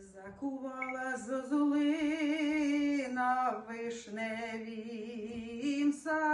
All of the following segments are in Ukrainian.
Закувала зозулина вишневім саду.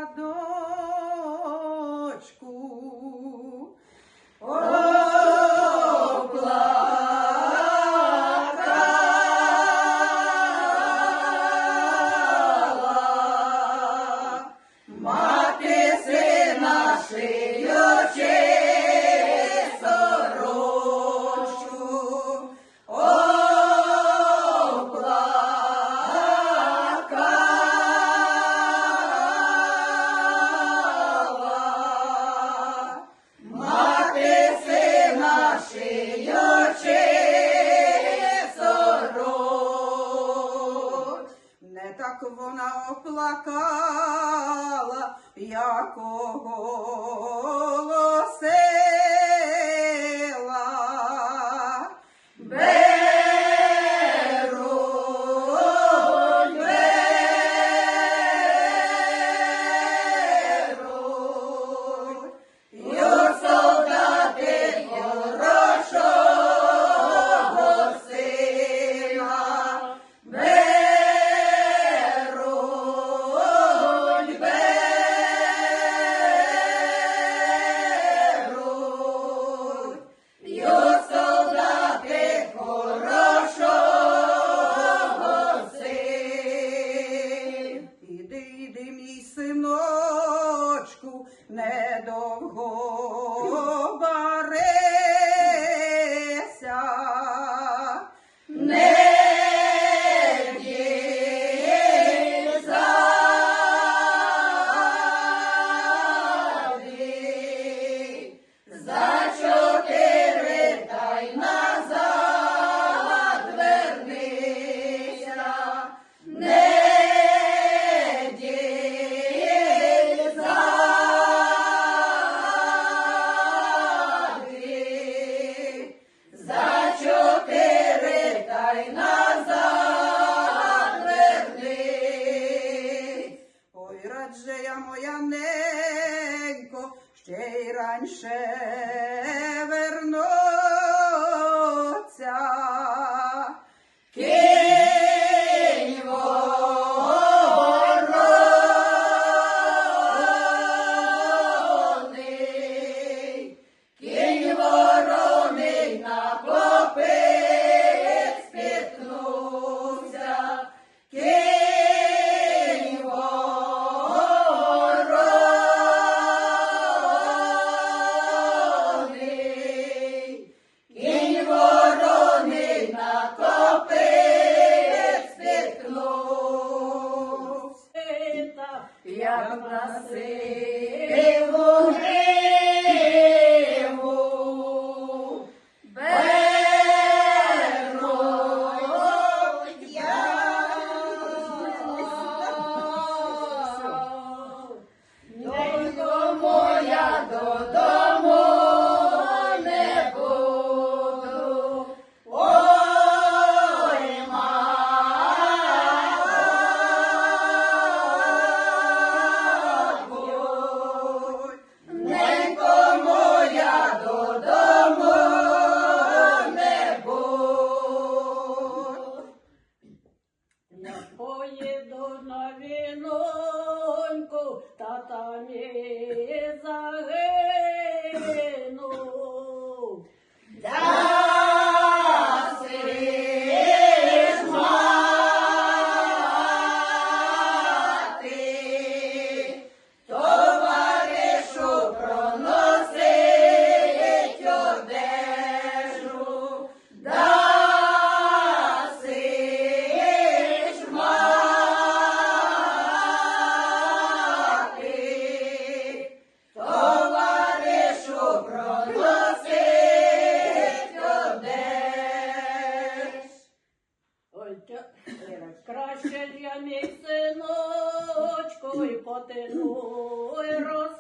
всякого. недовго. ще й раніше вернув. ತಾನೇ Ще я мій синочко, і потинуй роз.